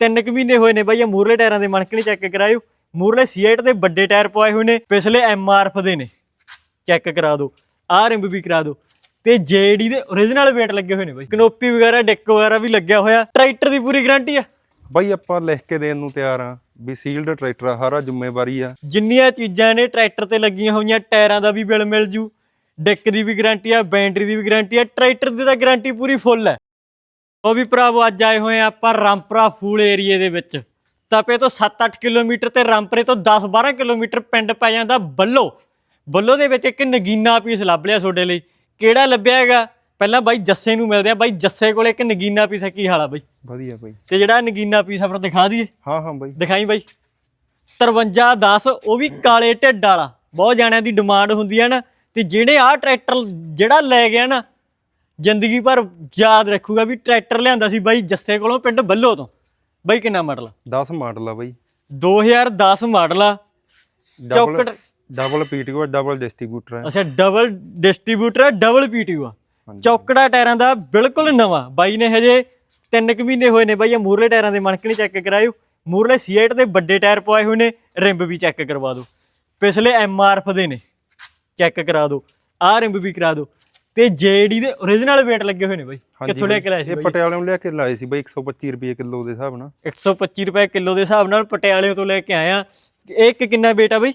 ਤਿੰਨ ਕੁ ਮਹੀਨੇ ਹੋਏ ਨੇ ਬਾਈ ਇਹ ਮੂਰਲੇ ਟਾਇਰਾਂ ਦੇ ਮਣਕਣੇ ਚੈੱਕ ਕਰਾਇਓ ਮੂਰਲੇ C8 ਦੇ ਵੱਡੇ ਟਾਇਰ ਪਵਾਏ ਹੋਏ ਨੇ ਪਿਛਲੇ MRF ਦੇ ਨੇ। ਚੈੱਕ ਕਰਾ ਦਿਓ ਰਿੰਬ ਵੀ ਕਰਾ ਦਿਓ। ਤੇ JD ਦੇ origignal weight ਲੱਗੇ ਹੋਏ ਨੇ ਬਾਈ। ਕਨੋਪੀ ਵਗੈਰਾ ਡੈਕ ਵਗੈਰਾ ਵੀ ਲੱਗਿਆ ਹੋਇਆ ਟਰੈਕਟਰ ਦੀ ਪੂਰੀ ਗਾਰੰਟੀ ਆ। ਬਾਈ ਆਪਾਂ ਲਿਖ ਕੇ ਦੇਣ ਨੂੰ ਤਿਆਰ ਆ ਵੀ ਸੀਲਡ ਟਰੈਕਟਰ ਆ ਹਰਾ ਜ਼ਿੰਮੇਵਾਰੀ ਆ। ਜਿੰਨੀਆਂ ਚੀਜ਼ਾਂ ਨੇ ਟਰੈਕਟਰ ਤੇ ਲੱਗੀਆਂ ਹੋਈਆਂ ਟਾਇਰਾਂ ਦਾ ਵੀ ਬਿੱਲ ਮਿਲ ਜੂ ਡੈਕ ਦੀ ਵੀ ਗਾਰੰਟੀ ਆ ਬੈਟਰੀ ਦੀ ਵੀ ਗਾਰੰਟੀ ਆ ਟਰੈਕਟਰ ਦੀ ਤਾਂ ਗਾਰੰਟੀ ਪੂਰੀ ਫੁੱਲ ਹੈ ਉਹ ਵੀ ਭਰਾਵੋ ਅੱਜ ਆਏ ਹੋਏ ਆ ਆਪਾਂ ਰਾਮਪੁਰਾ ਫੂਲ ਏਰੀਏ ਦੇ ਵਿੱਚ। ਤਪੇ ਤੋਂ 7-8 ਕਿਲੋਮੀਟਰ ਤੇ ਰਾਮਪੁਰੇ ਤੋਂ 10-12 ਕਿਲੋਮੀਟਰ ਪਿੰਡ ਪੈ ਜਾਂਦਾ ਬੱਲੋ। ਬੱਲੋ ਦੇ ਵਿੱਚ ਇੱਕ ਨਗੀਨਾ ਪੀਸ ਲੱਭ ਲਿਆ ਤੁਹਾਡੇ ਲਈ। ਕਿਹੜਾ ਲੱਭਿਆ ਹੈਗਾ? ਪਹਿਲਾਂ ਬਾਈ ਜੱਸੇ ਨੂੰ ਮਿਲਦੇ ਆ ਬਾਈ ਜੱਸੇ ਕੋਲੇ ਇੱਕ ਨਗੀਨਾ ਪੀਸ ਹੈ ਕੀ ਹਾਲ ਆ ਬਾਈ? ਵਧੀਆ ਬਾਈ। ਤੇ ਜਿਹੜਾ ਨਗੀਨਾ ਪੀਸ ਆਪਣਾ ਦਿਖਾ ਦਈਏ। ਹਾਂ ਹਾਂ ਬਾਈ। ਦਿਖਾਈ ਬਾਈ। 53 10 ਉਹ ਵੀ ਕਾਲੇ ਢਿੱਡ ਵਾਲਾ। ਬਹੁਤ ਜਾਣਿਆਂ ਦੀ ਡਿਮਾਂਡ ਹੁੰਦੀ ਹੈ ਨਾ। ਤੇ ਜਿਹੜੇ ਆਹ ਟਰੈਕਟਰ ਜਿਹੜਾ ਲੈ ਗਿਆ ਨਾ ਜ਼ਿੰਦਗੀ ਭਰ ਯਾਦ ਰੱਖੂਗਾ ਵੀ ਟਰੈਕਟਰ ਲਿਆਂਦਾ ਸੀ ਬਾਈ ਜੱਸੇ ਕੋਲੋਂ ਪਿੰਡ ਬੱਲੋ ਤੋਂ। ਬਾਈ ਕਿੰਨਾ ਮਾਡਲ? 10 ਮਾਡਲ ਆ ਬਾਈ। 2010 ਮਾਡਲ ਆ। ਡਬਲ ਚੌਕਟ ਡਬਲ ਪੀਟੀਓ ਡਬਲ ਡਿਸਟ੍ਰੀਬਿਊਟਰ ਹੈ ਅੱਛਾ ਡਬਲ ਡਿਸਟ੍ਰੀਬਿਊਟਰ ਹੈ ਡਬਲ ਪੀਟੀਓ ਆ। ਹਾਂਜੀ। ਚੌਕੜਾ ਟਾਇਰਾਂ ਦਾ ਬਿਲਕੁਲ ਨਵਾਂ। ਬਾਈ ਨੇ ਹਜੇ ਤਿੰਨ ਕੁ ਮਹੀਨੇ ਹੋਏ ਨੇ ਬਾਈ ਇਹ ਮੂਰਲੇ ਟਾਇਰਾਂ ਦੇ ਮਣਕਣੇ ਚੈੱਕ ਕਰਾਇਓ। ਮੂਰਲੇ C8 ਦੇ ਵੱਡੇ ਟਾਇਰ ਪਵਾਏ ਹੋਏ ਨੇ ਰਿੰਬ ਵੀ ਚੈੱਕ ਕਰਵਾ ਦਿਓ। ਪਿਛਲੇ MRF ਦੇ ਨੇ। ਚੈੱਕ ਕਰਾ ਦਿਓ। ਆਹ ਰਿੰਬ ਵੀ ਕਰਾ ਦਿਓ। ਤੇ JD ਦੇ origignal weight ਲੱਗੇ ਹੋਏ ਨੇ ਬਾਈ ਕਿੱਥੋਂ ਲੈ। ਕੇ ਲਾਏ ਸੀ ਇਹ ਬਾਈ? ਪਟਿਆਲਿਓਂ ਲਿਆ ਕੇ ਲਾਏ ਸੀ ਬਾਈ 125 ਰੁਪਏ ਕਿਲੋ ਦੇ ਹਿਸਾਬ ਨਾਲ। 125 ਰੁਪਏ ਕਿਲੋ ਦੇ ਹਿਸਾਬ ਨਾਲ ਪਟਿਆਲੇ ਤੋਂ ਲੈ ਕੇ ਆਇਆ ਇਹ ਇੱਕ ਕਿੰਨਾ weight ਆ ਬਾਈ?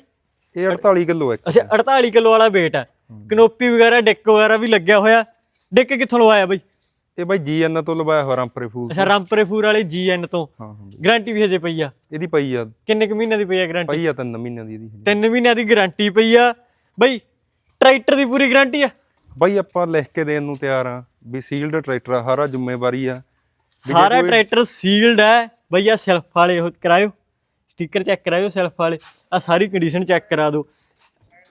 ਇਹ 48 ਕਿਲੋ ਹੈ ਅੱਛਾ 48 ਕਿਲੋ ਵਾਲਾ weight ਆ। ਕਨੋਪੀ ਵਗੈਰਾ ਡਿੱਕ ਵਗੈਰਾ ਵੀ ਲੱਗਿਆ ਹੋਇਆ। ਡਿੱਕ ਕਿੱਥੋਂ ਲਵਾਇਆ ਬਾਈ? ਇਹ ਬਾਈ ਜੀਐਨ ਤੋਂ ਲਵਾਇਆ ਹੋਇਆ ਰਾਮਪਰੇ ਫੂਲ ਅੱਛਾ ਰਾਮਪੁਰੇ ਫੂਰ ਵਾਲੇ ਜੀਐਨ ਤੋਂ। ਹਾਂ ਹਾਂ। ਬਾਈ। ਗਾਰੰਟੀ ਵੀ ਹਜੇ ਪਈ ਆ। ਇਹਦੀ ਪਈ ਆ। ਕਿੰਨੇ ਕੁ ਮਹੀਨਿਆਂ ਦੀ ਪਈ ਆ ਗਾਰੰਟੀ? ਪਈ ਆ ਤਿੰਨ ਮਹੀਨਿਆਂ ਦੀ ਇਹਦੀ ਤਿੰਨ ਮਹੀਨਿਆਂ ਦੀ ਗਾਰੰਟੀ ਪਈ ਆ। ਬਈ ਟਰੈਕਟਰ ਦੀ ਪੂਰੀ ਗਾਰੰਟੀ ਆ। ਬਾਈ ਆਪਾਂ ਲਿਖ ਕੇ ਦੇਣ ਨੂੰ ਤਿਆਰ ਆ ਵੀ ਸੀਲਡ ਟਰੈਕਟਰ ਆ ਹਰਾ ਜ਼ਿੰਮੇਵਾਰੀ ਆ। ਸਾਰਾ ਟਰੈਕਟਰ ਸੀਲਡ ਹੈ ਬਈ ਆ ਸੈਲਫ ਵਾਲੇ ਉਹ ਕਰਾਇਓ ਸਟicker ਚੈੱਕ ਕਰਾਇਓ ਸੈਲਫ ਵਾਲੇ ਆ ਸਾਰੀ ਕੰਡੀਸ਼ਨ ਚੈੱਕ ਕਰਾ ਦਿਓ।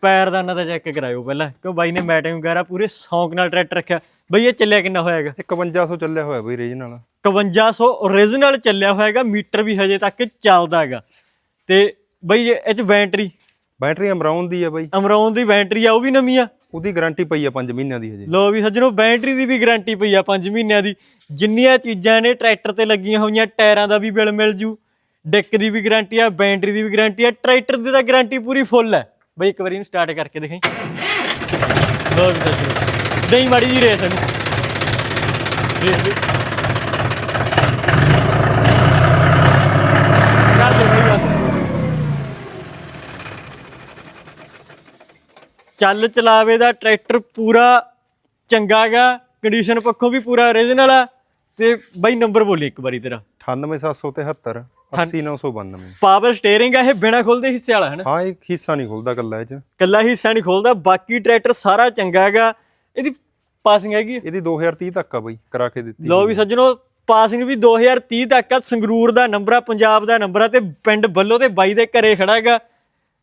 ਪੈਰਦਾਨਾ ਦਾ ਚੈੱਕ ਕਰਾਇਓ ਪਹਿਲਾਂ ਕਿਉਂ ਬਾਈ ਨੇ ਮੈਟਿੰਗ ਵਗੈਰਾ ਪੂਰੇ ਸ਼ੌਂਕ ਨਾਲ ਟਰੈਕਟਰ ਰੱਖਿਆ। ਬਈ ਇਹ ਚੱਲਿਆ ਕਿੰਨਾ ਹੋਇਆਗਾ? 5100 ਚੱਲਿਆ ਹੋਇਆ ਬਾਈ ਰੇਜ ਨਾਲ 5100 origignal ਚੱਲਿਆ ਹੋਇਆਗਾ ਮੀਟਰ ਵੀ ਹਜੇ ਤੱਕ ਚੱਲਦਾ ਹੈਗਾ। ਤੇ ਬਈ ਇਹ ਚ ਬੈਟਰੀ ਬੈਟਰੀ ਅਮਰਾਉਨ ਦੀ ਆ ਬਾਈ। ਅਮਰੌਨ ਦੀ ਬੈਟਰੀ ਆ ਉਹ ਵੀ ਨਵੀਂ ਆ। ਉਹਦੀ ਗਾਰੰਟੀ ਪਈ ਆ 5 ਮਹੀਨਿਆਂ ਦੀ ਹਜੇ। ਲੋ ਵੀ ਸੱਜਣੋ ਬੈਟਰੀ ਦੀ ਵੀ ਗਾਰੰਟੀ ਪਈ ਆ 5 ਮਹੀਨਿਆਂ ਦੀ। ਜਿੰਨੀਆਂ ਚੀਜ਼ਾਂ ਨੇ ਟਰੈਕਟਰ ਤੇ ਲੱਗੀਆਂ ਹੋਈਆਂ, ਟਾਇਰਾਂ ਦਾ ਵੀ ਬਿੱਲ ਮਿਲ ਜੂ ਡਿੱਕ ਦੀ ਵੀ ਗਾਰੰਟੀ ਆ ਬੈਟਰੀ ਦੀ ਵੀ ਗਾਰੰਟੀ ਆ ਟਰੈਕਟਰ ਦੀ ਤਾਂ ਗਾਰੰਟੀ ਪੂਰੀ ਫੁੱਲ ਹੈ ਬਈ ਇੱਕ ਵਾਰੀ ਇਹਨੂੰ ਸਟਾਰਟ ਕਰਕੇ ਦਿਖਾਈ। ਲੋ ਵੀ ਸੱਜਣੋ ਦਈ ਮਾੜੀ ਜੀ ਰੇਸ ਇਹਨੂੰ ਰੇਸ ਦੇ ਕਰ ਦੇ ਬਈ ਬੰਦ ਚੱਲ ਚਲਾਵੇ ਦਾ ਟਰੈਕਟਰ ਪੂਰਾ ਚੰਗਾ ਗਾ ਕੰਡੀਸ਼ਨ ਪੱਖੋਂ ਵੀ ਪੂਰਾ origignal ਆ ਤੇ ਬਾਈ ਨੰਬਰ ਬੋਲੀ ਇੱਕ ਵਾਰੀ ਤੇਰਾ। 98773 80992 ਪਾਵਰ ਸਟੀਅਰਿੰਗ ਆ ਇਹ ਬਿਨਾ ਖੁੱਲਦੇ ਹਿੱਸੇ ਵਾਲਾ ਹੈ ਨਾ? ਹਾਂ ਇਹ ਹਿੱਸਾ ਨਹੀਂ ਖੁੱਲਦਾ ਕੱਲਾ ਇਹ ਚ। ਕੱਲਾ ਹਿੱਸਾ ਨਹੀਂ ਖੁੱਲਦਾ ਬਾਕੀ ਟਰੈਕਟਰ ਸਾਰਾ ਚੰਗਾ ਹੈਗਾ। ਇਹਦੀ ਪਾਸਿੰਗ ਹੈਗੀ ਇਹਦੀ 2030 ਤੱਕ ਆ ਬਾਈ ਕਰਾ ਕੇ ਦਿੱਤੀ ਲੋ ਵੀ ਸੱਜਣੋ ਪਾਸਿੰਗ ਵੀ 2030 ਤੱਕ ਆ ਸੰਗਰੂਰ ਦਾ ਨੰਬਰ ਆ ਪੰਜਾਬ ਦਾ ਨੰਬਰ ਆ ਤੇ ਪਿੰਡ ਬੱਲੋ ਤੇ ਬਾਈ ਦੇ ਘਰੇ ਖੜਾ ਹੈਗਾ।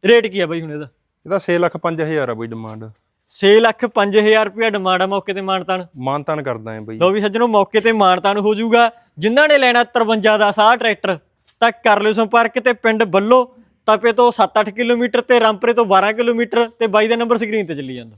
ਰੇਟ ਕੀ ਆ ਬਾਈ ਹੁਣ ਇਹਦਾ? ਇਹਦਾ 6 ਲੱਖ 5000 ਆ ਬਾਈ ਡਿਮਾਂਡ 6 ਲੱਖ 5000 ਰੁਪਇਆ ਡਿਮਾਂਡ ਆ ਮੌਕੇ ਤੇ ਮਾਨਤਾਨ ਮਾਨਤਾਨ ਕਰਦਾ ਹੈ ਬਾਈ। ਲੋ ਵੀ ਸੱਜਣੋ ਮੌਕੇ ਤੇ ਮਾਨਤਾਨ ਹੋ ਜਾਊਗਾ। ਜਿਨ੍ਹਾਂ ਨੇ ਲੈਣਾ 53 ਦਾ ਸਾਹ ਟਰੈਕਟਰ ਤਾਂ ਕਰ ਲਿਓ ਸੰਪਰਕ ਤੇ ਪਿੰਡ ਬੱਲੋ। ਤਪੇ ਤੋਂ 7-8 ਕਿਲੋਮੀਟਰ ਤੇ ਰਾਮਪੁਰੇ ਤੋਂ 12 ਕਿਲੋਮੀਟਰ ਤੇ ਬਾਈ ਦਾ ਨੰਬਰ ਸਕਰੀਨ ਤੇ ਚੱਲੀ ਜਾਂਦਾ।